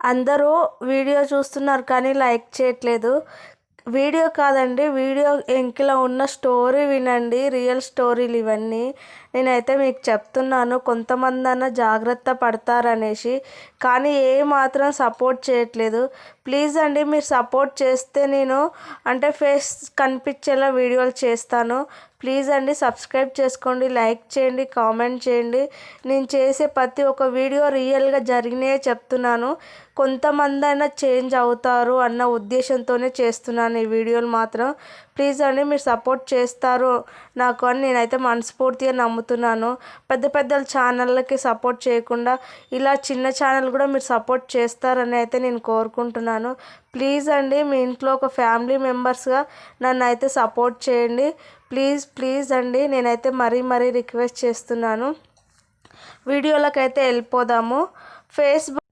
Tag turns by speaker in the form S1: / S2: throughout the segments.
S1: అందరూ వీడియో చూస్తున్నారు కానీ లైక్ చేయట్లేదు. వీడియో కాదండి వీడియో ఎంకిలో ఉన్న స్టోరీ వినండి రియల్ స్టోరీలు ఇవన్నీ. నేనైతే మీకు చెప్తున్నాను కొంతమంది అన్న జాగ్రత్త పడతారనేసి. కానీ ఏ మాత్రం సపోర్ట్ చేయట్లేదు. ప్లీజ్ అండి మీరు సపోర్ట్ చేస్తే నేను అంటే ఫేస్ కనిపించేలా వీడియోలు చేస్తాను. ప్లీజ్ అండి సబ్స్క్రైబ్ చేసుకోండి లైక్ చేయండి కామెంట్ చేయండి. నేను చేసే ప్రతి ఒక్క వీడియో రియల్గా జరిగినాయే చెప్తున్నాను. కొంతమంది అయినా చేంజ్ అవుతారు అన్న ఉద్దేశంతోనే చేస్తున్నాను ఈ వీడియోలు మాత్రం. ప్లీజ్ అండి మీరు సపోర్ట్ చేస్తారు నాకు అని నేనైతే మనస్ఫూర్తిగా నమ్ముతున్నాను. పెద్ద పెద్ద ఛానళ్ళకి సపోర్ట్ చేయకుండా ఇలా చిన్న ఛానల్ కూడా మీరు సపోర్ట్ చేస్తారని అయితే నేను కోరుకుంటున్నాను. ప్లీజ్ అండి మీ ఇంట్లో ఒక ఫ్యామిలీ మెంబర్స్గా నన్ను అయితే సపోర్ట్ చేయండి. ప్లీజ్ ప్లీజ్ అండి నేనైతే మరీ మరీ రిక్వెస్ట్ చేస్తున్నాను. వీడియోలకైతే అయితే వెళ్ళిపోదాము. ఫేస్బుక్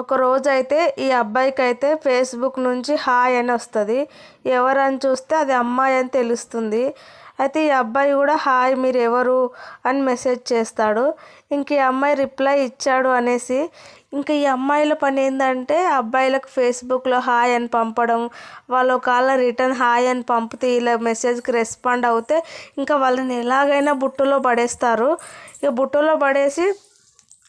S1: ఒకరోజైతే అయితే ఈ అబ్బాయికి అయితే ఫేస్బుక్ నుంచి హాయ్ అని వస్తుంది. ఎవరని చూస్తే అది అమ్మాయి అని తెలుస్తుంది. అయితే ఈ అబ్బాయి కూడా హాయ్ మీరు ఎవరు అని మెసేజ్ చేస్తాడు. ఇంక ఈ అమ్మాయి రిప్లై ఇచ్చాడు అనేసి ఇంకా ఈ అమ్మాయిల పని ఏంటంటే అబ్బాయిలకు ఫేస్బుక్లో హాయ్ అని పంపడం వాళ్ళు ఒకవేళ రిటర్న్ హాయ్ అని పంపితే ఇలా మెసేజ్కి రెస్పాండ్ అవుతే ఇంకా వాళ్ళని ఎలాగైనా బుట్టలో పడేస్తారు. ఇక బుట్టలో పడేసి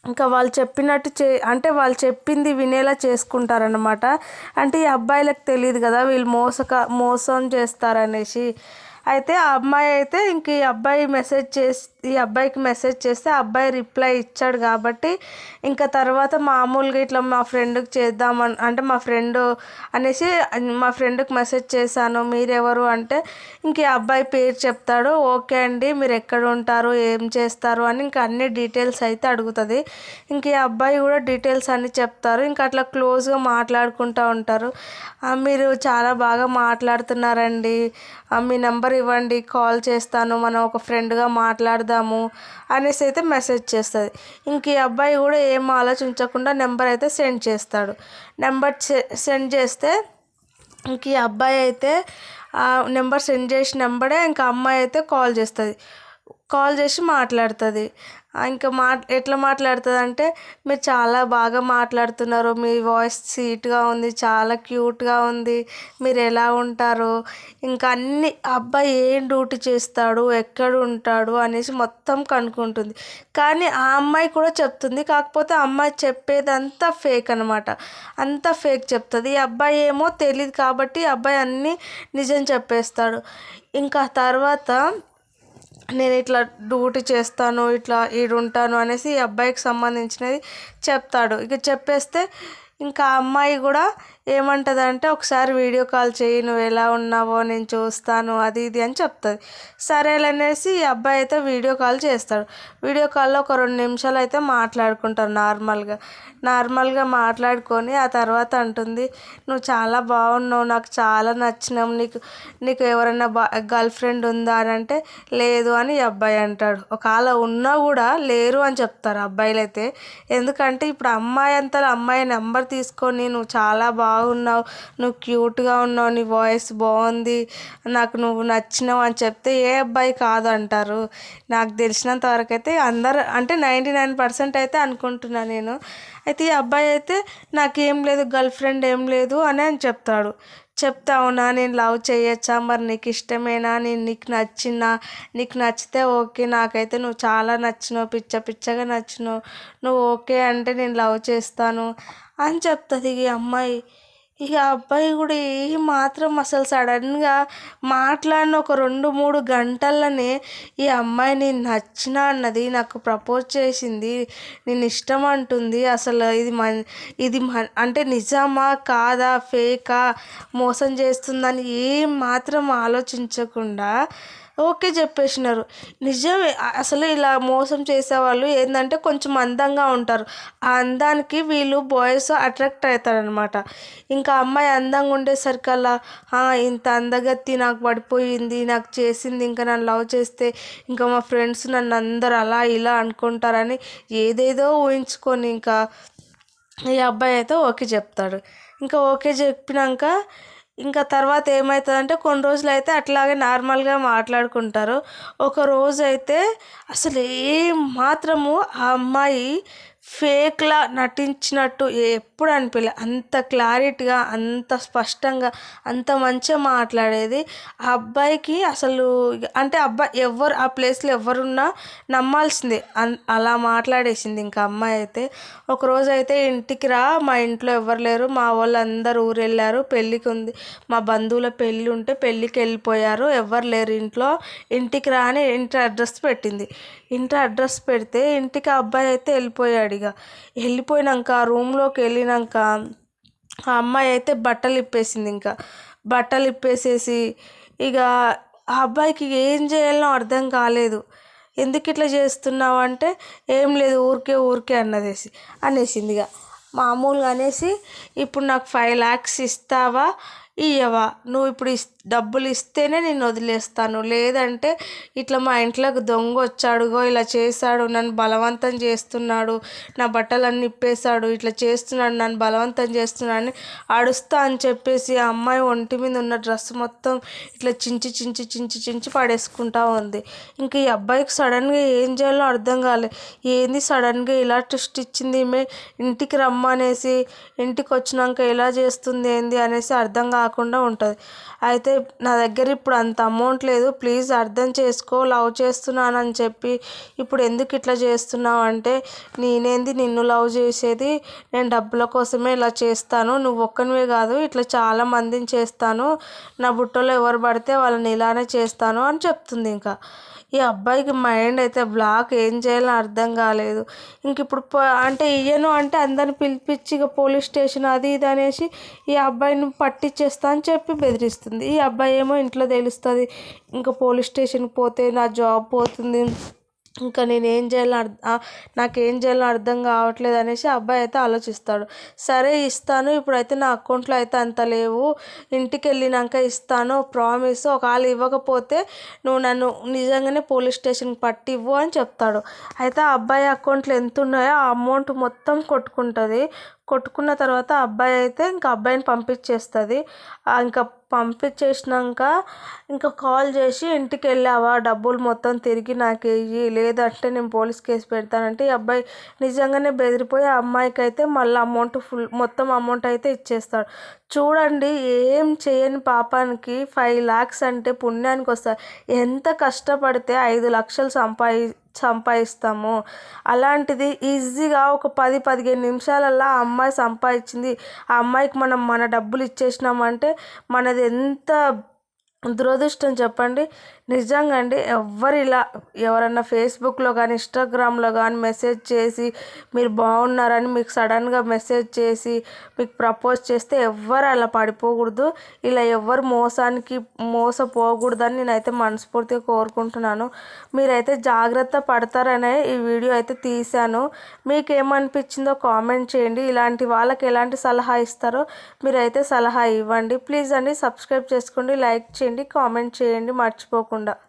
S1: ఇంకా వాళ్ళు చెప్పినట్టు చే అంటే వాళ్ళు చెప్పింది వినేలా చేసుకుంటారనమాట అంటే ఈ అబ్బాయిలకు తెలియదు కదా వీళ్ళు మోసక మోసం చేస్తారనేసి. అయితే ఆ అమ్మాయి అయితే ఇంక ఈ అబ్బాయి మెసేజ్ చేసి ఈ అబ్బాయికి మెసేజ్ చేస్తే ఆ అబ్బాయి రిప్లై ఇచ్చాడు కాబట్టి ఇంకా తర్వాత మామూలుగా ఇట్లా మా ఫ్రెండ్కి చేద్దామని అంటే మా ఫ్రెండ్ అనేసి మా ఫ్రెండ్కి మెసేజ్ చేశాను. మీరెవరు అంటే ఇంక ఈ అబ్బాయి పేరు చెప్తాడు. ఓకే అండి మీరు ఎక్కడ ఉంటారు ఏం చేస్తారు అని ఇంకా అన్ని డీటెయిల్స్ అయితే అడుగుతుంది. ఇంక ఈ అబ్బాయి కూడా డీటెయిల్స్ అన్ని చెప్తారు. ఇంకా అట్లా క్లోజ్గా మాట్లాడుకుంటూ ఉంటారు. మీరు చాలా బాగా మాట్లాడుతున్నారండి. మీ నెంబర్ ఇవ్వండి కాల్ చేస్తాను మనం ఒక ఫ్రెండ్గా మాట్లాడదాము అనేసి అయితే మెసేజ్ చేస్తుంది. ఇంక ఈ అబ్బాయి కూడా ఏం ఆలోచించకుండా నెంబర్ అయితే సెండ్ చేస్తాడు. నెంబర్ సెండ్ చేస్తే ఇంక ఈ అబ్బాయి అయితే నెంబర్ సెండ్ చేసిన నెంబరే ఇంకా అమ్మాయి అయితే కాల్ చేస్తుంది. కాల్ చేసి మాట్లాడుతుంది. ఇంకా మా ఎట్లా మాట్లాడుతుంది అంటే మీరు చాలా బాగా మాట్లాడుతున్నారు. మీ వాయిస్ స్వీట్గా ఉంది చాలా క్యూట్గా ఉంది. మీరు ఎలా ఉంటారు ఇంకా అన్ని అబ్బాయి ఏం డ్యూటీ చేస్తాడు ఎక్కడ ఉంటాడు అనేసి మొత్తం కనుక్కుంటుంది. కానీ ఆ అమ్మాయి కూడా చెప్తుంది. కాకపోతే అమ్మాయి చెప్పేదంతా ఫేక్ అనమాట అంతా ఫేక్ చెప్తుంది. ఈ అబ్బాయి ఏమో తెలియదు కాబట్టి అబ్బాయి అన్నీ నిజం చెప్పేస్తాడు. ఇంకా తర్వాత నేను ఇట్లా డ్యూటీ చేస్తాను ఇట్లా ఈడుంటాను అనేసి ఈ అబ్బాయికి సంబంధించినది చెప్తాడు. ఇక చెప్పేస్తే ఇంకా అమ్మాయి కూడా ఏమంటుంది అంటే ఒకసారి వీడియో కాల్ చేయి నువ్వు ఎలా ఉన్నావో నేను చూస్తాను అది ఇది అని చెప్తుంది. సరేలనేసి ఈ అబ్బాయి అయితే వీడియో కాల్ చేస్తాడు. వీడియో కాల్లో ఒక రెండు నిమిషాలు అయితే మాట్లాడుకుంటారు నార్మల్గా. నార్మల్గా మాట్లాడుకొని ఆ తర్వాత అంటుంది నువ్వు చాలా బాగున్నావు నాకు చాలా నచ్చినావు నీకు నీకు ఎవరైనా బా గర్ల్ ఫ్రెండ్ ఉందా అని అంటే లేదు అని ఈ అబ్బాయి అంటాడు. ఒకవేళ ఉన్నా కూడా లేరు అని చెప్తారు అబ్బాయిలు అయితే ఎందుకంటే ఇప్పుడు అమ్మాయి అంతా అమ్మాయి నెంబర్ తీసుకొని నువ్వు చాలా బాగా బాగున్నావు నువ్వు క్యూట్గా ఉన్నావు నీ వాయిస్ బాగుంది నాకు నువ్వు నచ్చినావు అని చెప్తే ఏ అబ్బాయి కాదు అంటారు నాకు తెలిసినంత వరకు అయితే అందరు అంటే నైంటీ నైన్ పర్సెంట్ అయితే అనుకుంటున్నా నేను. అయితే ఈ అబ్బాయి అయితే నాకేం లేదు గర్ల్ ఫ్రెండ్ ఏం లేదు అని అని చెప్తాడు. చెప్తా అవునా నేను లవ్ చేయొచ్చా? మరి నీకు ఇష్టమేనా? నేను నీకు నచ్చినా? నీకు నచ్చితే ఓకే నాకైతే నువ్వు చాలా నచ్చినావు పిచ్చ పిచ్చగా నచ్చినావు. నువ్వు ఓకే అంటే నేను లవ్ చేస్తాను అని చెప్తుంది ఈ అమ్మాయి. ఇక అబ్బాయి కూడా ఏ మాత్రం అసలు సడన్గా మాట్లాడిన ఒక రెండు మూడు గంటల్లోనే ఈ అమ్మాయి నేను నచ్చిన అన్నది నాకు ప్రపోజ్ చేసింది నేను ఇష్టం అంటుంది అసలు ఇది మ ఇది అంటే నిజమా కాదా ఫేకా మోసం చేస్తుందని ఏం మాత్రం ఆలోచించకుండా ఓకే చెప్పేసినారు. నిజమే అసలు ఇలా మోసం చేసేవాళ్ళు ఏంటంటే కొంచెం అందంగా ఉంటారు. ఆ అందానికి వీళ్ళు బాయ్స్ అట్రాక్ట్ అవుతారనమాట ఇంకా అమ్మాయి అందంగా ఉండేసరికి అలా ఇంత అందగత్తి నాకు పడిపోయింది నాకు చేసింది ఇంకా నన్ను లవ్ చేస్తే ఇంకా మా ఫ్రెండ్స్ నన్ను అందరు అలా ఇలా అనుకుంటారని ఏదేదో ఊహించుకొని ఇంకా ఈ అబ్బాయి అయితే ఓకే చెప్తాడు. ఇంకా ఓకే చెప్పినాక ఇంకా తర్వాత ఏమవుతుందంటే కొన్ని రోజులు అయితే అట్లాగే నార్మల్గా మాట్లాడుకుంటారు. ఒక రోజు అయితే అసలు ఏ మాత్రము ఆ అమ్మాయి ఫేక్లా నటించినట్టు ఎప్పుడు అనిపించలే అంత క్లారిటీగా అంత స్పష్టంగా అంత మంచిగా మాట్లాడేది. ఆ అబ్బాయికి అసలు అంటే అబ్బాయి ఎవరు ఆ ప్లేస్లో ఎవరున్నా నమ్మాల్సిందే. అలా మాట్లాడేసింది ఇంకా అమ్మాయి అయితే. ఒకరోజు అయితే ఇంటికి రా మా ఇంట్లో ఎవరు లేరు మా వాళ్ళు అందరు ఊరు వెళ్ళారు పెళ్ళికి ఉంది. మా బంధువుల పెళ్ళి ఉంటే పెళ్ళికి వెళ్ళిపోయారు ఎవరు లేరు ఇంట్లో. ఇంటికి రా అని ఇంటి అడ్రస్ పెట్టింది. ఇంటి అడ్రస్ పెడితే ఇంటికి ఆ అబ్బాయి అయితే వెళ్ళిపోయాడు ఇక. వెళ్ళిపోయినాక ఆ రూమ్లోకి వెళ్ళినాక ఆ అమ్మాయి అయితే బట్టలు ఇప్పేసింది ఇంకా. బట్టలు ఇప్పేసేసి ఇక ఆ అబ్బాయికి ఏం చేయాలో అర్థం కాలేదు. ఎందుకు ఇట్లా చేస్తున్నావు అంటే ఏం లేదు ఊరికే ఊరికే అన్నదేసి అనేసింది ఇక. మామూలుగా అనేసి ఇప్పుడు నాకు ఫైవ్ ల్యాక్స్ ఇస్తావా? ఇయ్యవా? నువ్వు ఇప్పుడు ఇస్ డబ్బులు ఇస్తేనే నేను వదిలేస్తాను. లేదంటే ఇట్లా మా ఇంట్లోకి దొంగ వచ్చాడుగో ఇలా చేశాడు నన్ను బలవంతం చేస్తున్నాడు నా బట్టలన్నీ ఇప్పేశాడు ఇట్లా చేస్తున్నాడు నన్ను బలవంతం చేస్తున్నాడు అని అడుస్తా అని చెప్పేసి ఆ అమ్మాయి ఒంటి మీద ఉన్న డ్రెస్ మొత్తం ఇట్లా చించి చించి చించి చించి పడేసుకుంటా ఉంది. ఇంక ఈ అబ్బాయికి సడన్గా ఏం చేయాలో అర్థం కాలే. ఏంది సడన్గా ఇలా ట్విస్ట్ ఇచ్చింది ఈమె? ఇంటికి రమ్మనేసి ఇంటికి వచ్చినాక ఎలా చేస్తుంది ఏంది అనేసి అర్థం కాదు కాకుండా ఉంటుంది. అయితే నా దగ్గర ఇప్పుడు అంత అమౌంట్ లేదు. ప్లీజ్ అర్థం చేసుకో లవ్ చేస్తున్నానని చెప్పి ఇప్పుడు ఎందుకు ఇట్లా చేస్తున్నావు అంటే నేనేంది నిన్ను లవ్ చేసేది? నేను డబ్బుల కోసమే ఇలా చేస్తాను. నువ్వు ఒక్కనివే కాదు ఇట్లా చాలా మందిని చేస్తాను. నా బుట్టలో ఎవరు పడితే వాళ్ళని ఇలానే చేస్తాను అని చెప్తుంది ఇంకా. ఈ అబ్బాయికి మైండ్ అయితే బ్లాక్ ఏం చేయాలో అర్థం కాలేదు. ఇంక ఇప్పుడు అంటే ఇయ్యను అంటే అందరిని పిలిపించి ఇక పోలీస్ స్టేషన్ అది ఇది అనేసి ఈ అబ్బాయిని పట్టించేస్తా అని చెప్పి బెదిరిస్తుంది. ఈ అబ్బాయి ఏమో ఇంట్లో తెలుస్తుంది. ఇంకా పోలీస్ స్టేషన్కి పోతే నా జాబ్ పోతుంది. ఇంకా నేను ఏం చేయాలో నాకు ఏం చేయాలో అర్థం కావట్లేదు అనేసి అబ్బాయి అయితే ఆలోచిస్తాడు. సరే ఇస్తాను. ఇప్పుడైతే నా అకౌంట్లో అయితే అంత లేవు. ఇంటికి వెళ్ళినాక ఇస్తాను. ప్రామిస్. ఒకవేళ ఇవ్వకపోతే నువ్వు నన్ను నిజంగానే పోలీస్ స్టేషన్కి పట్టి ఇవ్వు అని చెప్తాడు. అయితే ఆ అబ్బాయి అకౌంట్లో ఎంత ఉన్నాయో ఆ అమౌంట్ మొత్తం కొట్టుకుంటుంది. కొట్టుకున్న తర్వాత అబ్బాయి అయితే ఇంకా అబ్బాయిని పంపించేస్తుంది. ఇంకా పంపించేసినాక ఇంకా కాల్ చేసి ఇంటికి వెళ్ళావా డబ్బులు మొత్తం తిరిగి నాకు ఇవి లేదంటే నేను పోలీస్ కేసు పెడతానంటే ఈ అబ్బాయి నిజంగానే బెదిరిపోయి ఆ అమ్మాయికి అయితే మళ్ళీ అమౌంట్ ఫుల్ మొత్తం అమౌంట్ అయితే ఇచ్చేస్తాడు. చూడండి ఏం చేయని పాపానికి ఫైవ్ ల్యాక్స్ అంటే పుణ్యానికి వస్తారు ఎంత కష్టపడితే ఐదు లక్షలు సంపాది సంపాదిస్తాము. అలాంటిది ఈజీగా ఒక పది పదిహేను నిమిషాలల్లో ఆ అమ్మాయి సంపాదించింది. ఆ అమ్మాయికి మనం మన డబ్బులు ఇచ్చేసినామంటే మనది ఎంత దురదృష్టం చెప్పండి. నిజంగా అండి ఎవ్వరు ఇలా ఎవరన్నా ఫేస్బుక్లో కానీ ఇన్స్టాగ్రామ్లో కానీ మెసేజ్ చేసి మీరు బాగున్నారని మీకు సడన్గా మెసేజ్ చేసి మీకు ప్రపోజ్ చేస్తే ఎవ్వరు అలా పడిపోకూడదు. ఇలా ఎవ్వరు మోసానికి మోసపోకూడదని నేనైతే మనస్ఫూర్తిగా కోరుకుంటున్నాను. మీరైతే జాగ్రత్త పడతారనే ఈ వీడియో అయితే తీశాను. మీకు ఏమనిపించిందో కామెంట్ చేయండి. ఇలాంటి వాళ్ళకి ఎలాంటి సలహా ఇస్తారో మీరైతే సలహా ఇవ్వండి. ప్లీజ్ అండి సబ్స్క్రైబ్ చేసుకోండి లైక్ చేయండి కామెంట్ చేయండి. మర్చిపోకుండా లేకుండా